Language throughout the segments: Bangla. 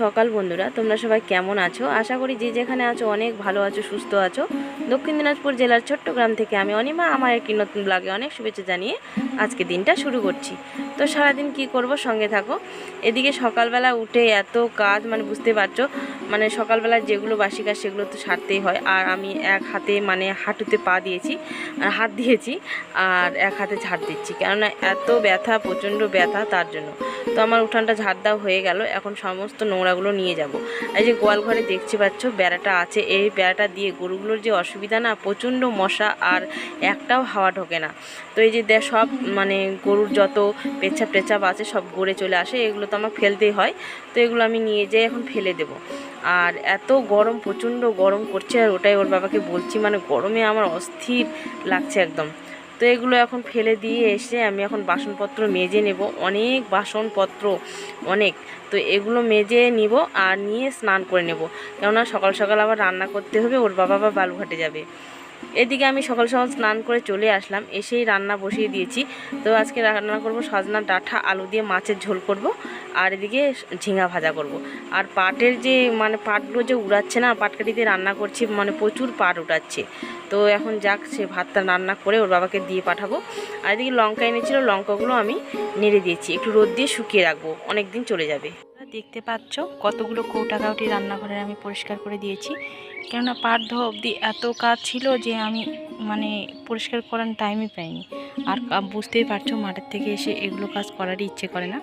সকাল বন্ধুরা, তোমরা সবাই কেমন আছো? আশা করি যে যেখানে আছো অনেক ভালো আছো, সুস্থ আছো। দক্ষিণ দিনাজপুর জেলার ছোট্ট গ্রাম থেকে আমি অনিমা, আমার একটি নতুন ব্লগে অনেক শুভেচ্ছা জানিয়ে আজকে দিনটা শুরু করছি। তো সারাদিন কি করব সঙ্গে থাকো। এদিকে সকালবেলা উঠে এত কাজ মানে বুঝতে পারছ মানে সকালবেলা যেগুলো বাসি কাজ সেগুলো তো সারতেই হয়। আর আমি এক হাতে মানে হাঁটুতে পা দিয়েছি, আর হাত দিয়েছি, আর এক হাতে ঝাড় দিচ্ছি। কেননা এত ব্যথা, প্রচণ্ড ব্যথা তার জন্য। তো আমার উঠানটা ঝাড় দেওয়া হয়ে গেল। এখন সমস্ত নোংরাগুলো নিয়ে যাব। এই যে গোয়াল ঘরে পাচ্ছ, বেড়াটা আছে। এই বেড়াটা দিয়ে গরুগুলোর যে অসুবিধা না, প্রচণ্ড মশা আর একটাও হাওয়া ঢোকে না। তো এই যে দে, সব মানে গরুর যত টেচাপ আছে, সব গড়ে চলে আসে। এগুলো তো আমার ফেলতেই হয়। তো এগুলো আমি নিয়ে যেয়ে এখন ফেলে দেবো। আর এত গরম, প্রচণ্ড গরম করছে, আর ওটাই ওর বাবাকে বলছি মানে গরমে আমার অস্থির লাগছে একদম। তো এগুলো এখন ফেলে দিয়ে এসে আমি এখন বাসনপত্র মেজে নেব। অনেক বাসনপত্র, অনেক। তো এগুলো মেজে নিব আর নিয়ে স্নান করে নেব। কেননা সকাল সকাল আবার রান্না করতে হবে, ওর বাবা বা বালুঘাটে যাবে। এদিকে আমি সকাল সকাল স্নান করে চলে আসলাম, এসেই রান্না বসিয়ে দিয়েছি। তো আজকে রান্না করব সজনা ডাঁটা আলু দিয়ে মাছের ঝোল করব, আর এদিকে ঝিঙা ভাজা করব। আর পাটের যে মানে পাটগুলো যে উড়াচ্ছে না পাটকাঠিতে রান্না করছি মানে প্রচুর পাট উঠাচ্ছে তো এখন যাক, সে ভাতটা রান্না করে ওর বাবাকে দিয়ে পাঠাবো। আর এদিকে লঙ্কা এনেছিল, লঙ্কাগুলো আমি নেড়ে দিয়েছি, একটু রোদ দিয়ে শুকিয়ে রাখব অনেক দিন চলে যাবে। দেখতে পাচ্ছ? কতগুলো কৌটা কাউটি রান্নাঘরে আমি পরিষ্কার করে দিয়েছি। কেননা পাট ধোয়া অবধি এত কাজ ছিল যে আমি মানে পরিষ্কার করার টাইমই পাইনি। আর বুঝতেই পারছ মাঠের থেকে এসে এগুলো কাজ করারই ইচ্ছে করে না।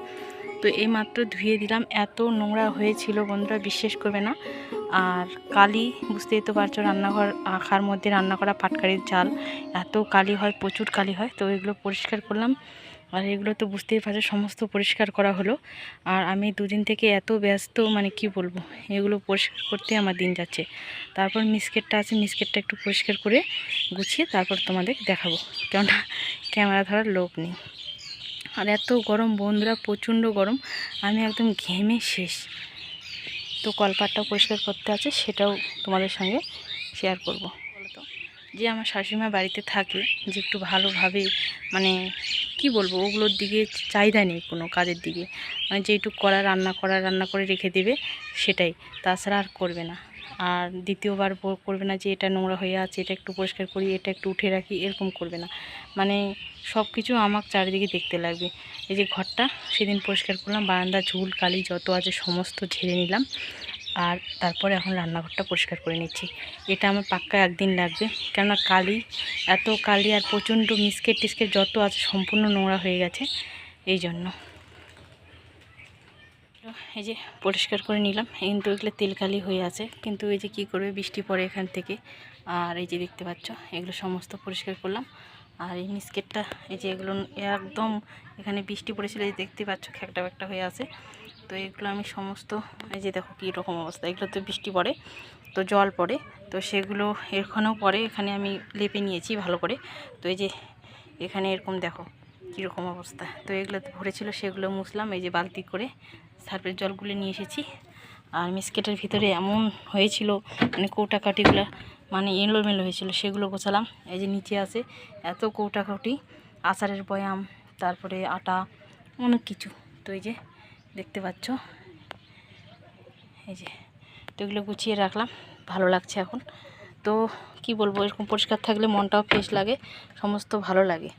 তো এই মাত্র ধুয়ে দিলাম। এত নোংরা হয়েছিল বন্ধুরা, বিশ্বাস করবে না। আর কালি, বুঝতেই তো পারছ রান্নাঘর, আখার মধ্যে রান্না করা পাটকারির চাল এত কালি হয়, প্রচুর কালি হয়। তো এগুলো পরিষ্কার করলাম। আর এগুলো তো বুঝতেই পারছ, সমস্ত পরিষ্কার করা হলো। আর আমি দুদিন থেকে এত ব্যস্ত মানে কি বলব, এগুলো পরিষ্কার করতে আমার দিন যাচ্ছে। তারপর মিসকেটটা আছে, মিসকেটটা একটু পরিষ্কার করে গুছিয়ে তারপর তোমাদের দেখাবো। কেননা ক্যামেরা ধরার লোক নেই। আর এত গরম বন্ধুরা, প্রচণ্ড গরম, আমি একদম ঘেমে শেষ। তো কলপাটটাও পরিষ্কার করতে আছে, সেটাও তোমাদের সঙ্গে শেয়ার করব। বলতো যে আমার শাশুড়িমা বাড়িতে থাকে, যে একটু ভালোভাবে মানে কি বলব, ওগুলোর দিকে চাহিদা নেই কোনো কাজের দিকে। মানে যেটুকু করা, রান্না করা, রান্না করে রেখে দেবে, সেটাই। তাছাড়া আর করবে না। আর দ্বিতীয়বার করবে না যে এটা নোংরা হয়ে আছে, এটা একটু পরিষ্কার করি, এটা একটু উঠে রাখি, এরকম করবে না। মানে সব কিছু আমার চারিদিকে দেখতে লাগবে। এই যে ঘরটা, সেদিন পরিষ্কার করলাম বারান্দা ঝুল, কালি যত আছে, সমস্ত ঝেড়ে নিলাম। আর তারপরে এখন রান্নাঘরটা পরিষ্কার করে নিচ্ছি। এটা আমার পাক্কা একদিন লাগবে। কেননা কালি, এত কালি আর প্রচণ্ড মিসকেট টিস্কেট যত আছে সম্পূর্ণ নোংরা হয়ে গেছে। এই জন্য। এই যে পরিষ্কার করে নিলাম। কিন্তু এগুলো তেলকালি হয়ে আছে। কিন্তু এই যে কী করবে, বৃষ্টি পড়ে এখান থেকে। আর এই যে দেখতে পাচ্ছ, এগুলো সমস্ত পরিষ্কার করলাম। আর এই মিসকেটটা এই যে এগুলো একদম এখানে বৃষ্টি পড়েছিল, এই দেখতে পাচ্ছ খ্যাকটা ব্যাকটা হয়ে আছে। তো এগুলো আমি সমস্ত, এই যে দেখো কী রকম অবস্থা, এগুলো তো বৃষ্টি পড়ে, তো জল পড়ে, তো সেগুলো এখানেও পড়ে, এখানে আমি লেপে নিয়েছি ভালো করে। তো এই যে এখানে এরকম দেখো কীরকম অবস্থা। তো এগুলো ভরেছিল, সেগুলো মুছলাম, এই যে বালতি করে সার্ফের জলগুলো নিয়ে এসেছি। আর মিসকেটের ভিতরে এমন হয়েছিল মানে কৌটা কাটিগুলো মানে এলোমেলো হয়েছিল, সেগুলো গোছালাম। এই যে নিচে আছে, এত কৌটা কাটি আচারের বয়াম, তারপরে আটা, অনেক কিছু। তো এই যে দেখতে পাচ্ছ, এই যে তো এগুলো গুছিয়ে রাখলাম, ভালো লাগছে এখন। তো কি বলব, এরকম পরিষ্কার থাকলে মনটাও ফ্রেশ লাগে, সমস্ত ভালো লাগে।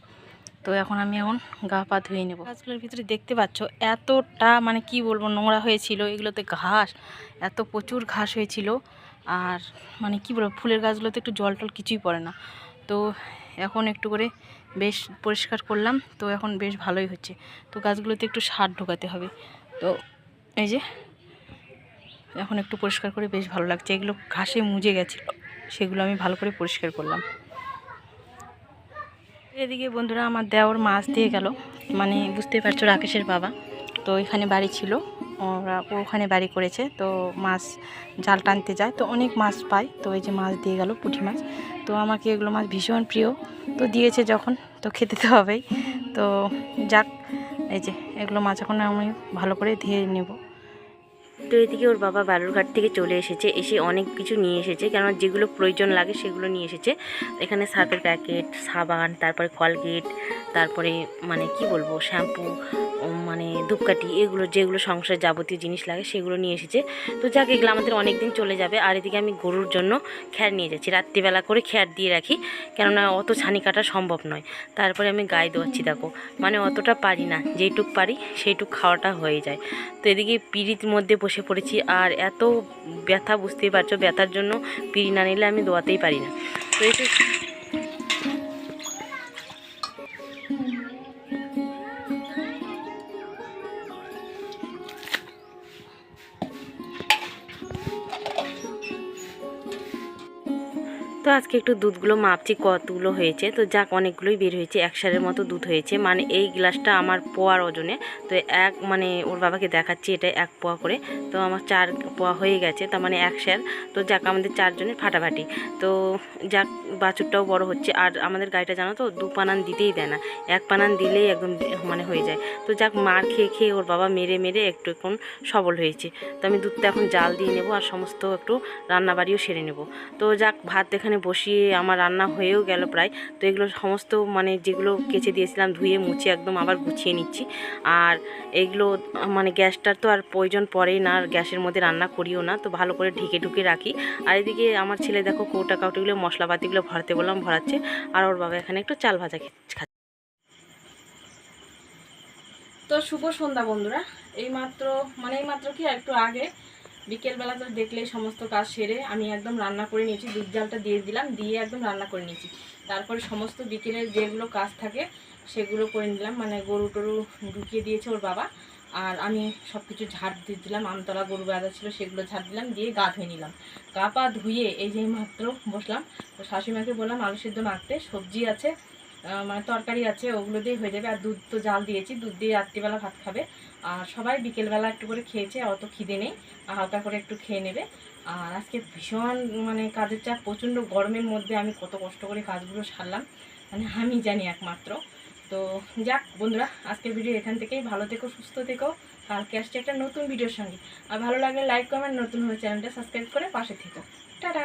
তো এখন আমি এখন গা পা ধুয়ে নেব। গাছগুলোর ভিতরে দেখতে পাচ্ছ, এতটা মানে কি বলব নোংরা হয়েছিল, এগুলোতে ঘাস, এত প্রচুর ঘাস হয়েছিল। আর মানে কি বলব, ফুলের গাছগুলোতে একটু জল টল কিছুই পড়ে না। তো এখন একটু করে বেশ পরিষ্কার করলাম, তো এখন বেশ ভালোই হচ্ছে। তো গাছগুলোতে একটু সার ঢোকাতে হবে। তো এই যে, এখন একটু পরিষ্কার করে বেশ ভালো লাগছে। এগুলো ঘাসে মুজে গেছিল সেগুলো আমি ভালো করে পরিষ্কার করলাম। এদিকে বন্ধুরা, আমার দেওর মাছ দিয়ে গেল। মানে বুঝতেই পারছ, রাকেশের বাবা। তো এখানে বাড়ি ছিল। ওরা ওখানে বাড়ি করেছে। তো মাছ জাল টানতে যায়। তো অনেক মাছ পায় তো এই যে মাছ দিয়ে গেল পুঁটি মাছ। তো আমাকে এগুলো মাছ ভীষণ প্রিয়। তো দিয়েছে যখন। তো খেতে তো হবেই। তো যাক, এই যে এগুলো মাছ এখন আমি ভালো করে ধুয়ে নেব। তো এদিকে ওর বাবা বালুরঘাট থেকে চলে এসেছে, এসে অনেক কিছু নিয়ে এসেছে কেন যেগুলো প্রয়োজন লাগে সেগুলো নিয়ে এসেছে। এখানে সার্ফের প্যাকেট, সাবান, তারপরে কলগেট, তারপরে মানে কি বলব, শ্যাম্পু মানে ধূপকাঠি, এগুলো যেগুলো সংসার যাবতীয় জিনিস লাগে সেগুলো নিয়ে এসেছে। তো যাক, এগুলো আমাদের অনেক দিন চলে যাবে, আর এদিকে আমি গরুর জন্য খ্যার নিয়ে যাচ্ছি, রাত্রিবেলা করে খ্যার দিয়ে রাখি, কেননা অত ছানি কাটা সম্ভব নয়। তারপরে আমি গায়ে দোয়াচ্ছি, দেখো মানে অতটা পারি না যেইটুক পারি সেইটুক খাওয়াটা হয়ে যায়। তো এদিকে পিড়ির মধ্যে বসে পড়েছি আর এত ব্যথা, বুঝতেই পারছ, ব্যথার জন্য পিড়ি না নিলে আমি দোয়াতেই পারি না। তো এই তো আজকে একটু দুধগুলো মাপছি, কতগুলো হয়েছে। তো যাক, অনেকগুলোই বের হয়েছে, এক সারের মতো দুধ হয়েছে। মানে এই গ্লাসটা আমার পোয়ার ওজনে। তো এক মানে ওর বাবাকে দেখাচ্ছি, এটা এক পোয়া করে। তো আমার চার পোয়া হয়ে গেছে, তার মানে এক স্যার তো যাক, আমাদের চারজনের ফাটাফাটি। তো যাক, বাছুরটাও বড় হচ্ছে। আর আমাদের গাড়িটা জানো তো, দু পানান দিতেই দেয় না। এক পানান দিলেই একদম মানে হয়ে যায়। তো যাক মার খেয়ে খেয়ে ওর বাবা মেরে মেরে একটু এখন সবল হয়েছে। তো আমি দুধটা এখন জাল দিয়ে নেব আর সমস্ত একটু রান্নাবাড়িও সেরে নেব। তো যাক, ভাত এখানে বসিয়ে আমার রান্না হয়েও গেল প্রায়। তো এগুলো সমস্ত মানে যেগুলো কেচে দিয়েছিলাম, ধুয়ে মুছে একদম আবার গুছিয়ে নিচ্ছি। আর এগুলো মানে গ্যাসটার তো আর প্রয়োজন পড়েই না, আর গ্যাসের মধ্যে রান্না করিও না, তো ভালো করে ঢেকে ঢুকে রাখি। আর এদিকে আমার ছেলে দেখো কৌটা কাউটিগুলো, মশলাপাতিগুলো ভরাতে বললাম, ভরাচ্ছে। আর ওর বাবা এখানে একটু চাল ভাজা খাচ্ছে। তো শুভ সন্ধ্যা বন্ধুরা। এই মাত্র মানে এই মাত্র কি একটু আগে বিকেলবেলা তো দেখলেই সমস্ত কাজ সেরে আমি একদম রান্না করে নিয়েছি, দুধ জালটা দিয়ে দিলাম, দিয়ে একদম রান্না করে নিয়েছি। তারপরে সমস্ত বিকেলের যেগুলো কাজ থাকে সেগুলো করে নিলাম মানে গরু টরু ঢুকিয়ে দিয়েছে ওর বাবা। আর আমি সব কিছু ঝাড় দিয়ে দিলাম, আমতলা গরু বাঁধা ছিল সেগুলো ঝাড় দিলাম, দিয়ে গা ধুয়ে নিলাম। গা পা ধুয়ে এই যে মাত্র বসলাম, তো শাশুড়িমাকে বললাম আলু সিদ্ধ মাখতে, সবজি আছে মানে তরকারি আছে, ওগুলো দিয়ে হয়ে যাবে। আর দুধ তো জাল দিয়েছি, দুধ দিয়ে রাত্রিবেলা ভাত খাবে। আর সবাই বিকেলবেলা একটু করে খেয়েছে, অত খিদে নেই। আর হালকা করে একটু খেয়ে নেবে। আর আজকে ভীষণ মানে কাজের চাপ, প্রচণ্ড গরমের মধ্যে আমি কত কষ্ট করে কাজগুলো সারলাম। মানে আমি জানি একমাত্র। তো যাক বন্ধুরা, আজকের ভিডিও এখান থেকেই। ভালো থেকো, সুস্থ থেকো। কালকে আসছে একটা নতুন ভিডিওর সঙ্গে। আর ভালো লাগলে লাইক কমেন্ট নতুন হয়ে চ্যানেলটা সাবস্ক্রাইব করে পাশে থেকো। টাটা!